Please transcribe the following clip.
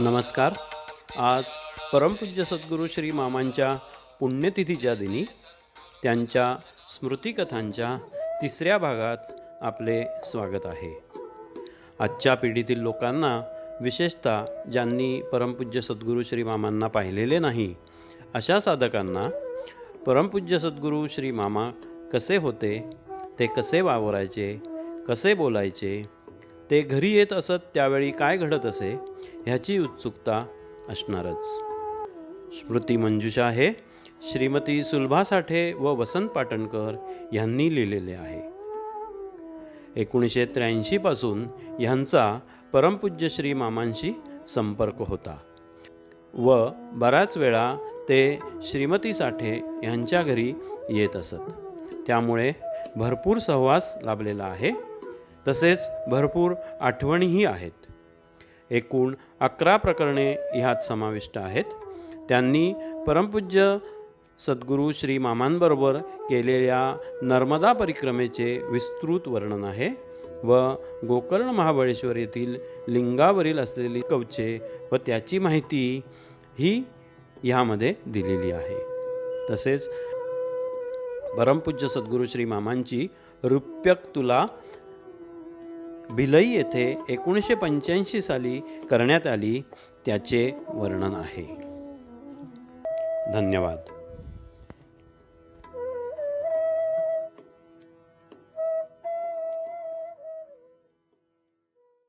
नमस्कार. आज परमपूज्य सद्गुरू श्री मामांच्या पुण्यतिथीच्या दिनी त्यांच्या स्मृतिकथांच्या तिसऱ्या भागात आपले स्वागत आहे. आजच्या पिढीतील लोकांना विशेषतः ज्यांनी परमपूज्य सद्गुरू श्री मामांना पाहिलेले नाही अशा साधकांना परमपूज्य सद्गुरू श्री मामा कसे होते ते कसे वावरायचे कसे बोलायचे ते घरी येत असत त्यावेळी काय घडत असे ह्याची उत्सुकता असणारच. स्मृती मंजुषा हे श्रीमती सुलभा साठे व वसंत पाटणकर यांनी लिहिलेले आहे. एकोणीसशे त्र्याऐंशीपासून ह्यांचा परमपूज्य श्री मामांशी संपर्क होता व बऱ्याच वेळा ते श्रीमती साठे यांच्या घरी येत असत. त्यामुळे भरपूर सहवास लाभलेला आहे. तसेच भरपूर आठवणीही आहेत. एकूण अकरा प्रकरणे ह्यात समाविष्ट आहेत. त्यांनी परमपूज्य सद्गुरू श्री मामांबरोबर केलेल्या नर्मदा परिक्रमेचे विस्तृत वर्णन आहे व गोकर्ण महाबळेश्वर येथील लिंगावरील असलेली कवचे व त्याची माहिती ही ह्यामध्ये दिलेली आहे. तसेच परमपूज्य सद्गुरू श्री मामांची रुप्यक तुला भिलई येथे एकोणीसशे पंच्याऐंशी साली करण्यात आली त्याचे वर्णन आहे. धन्यवाद.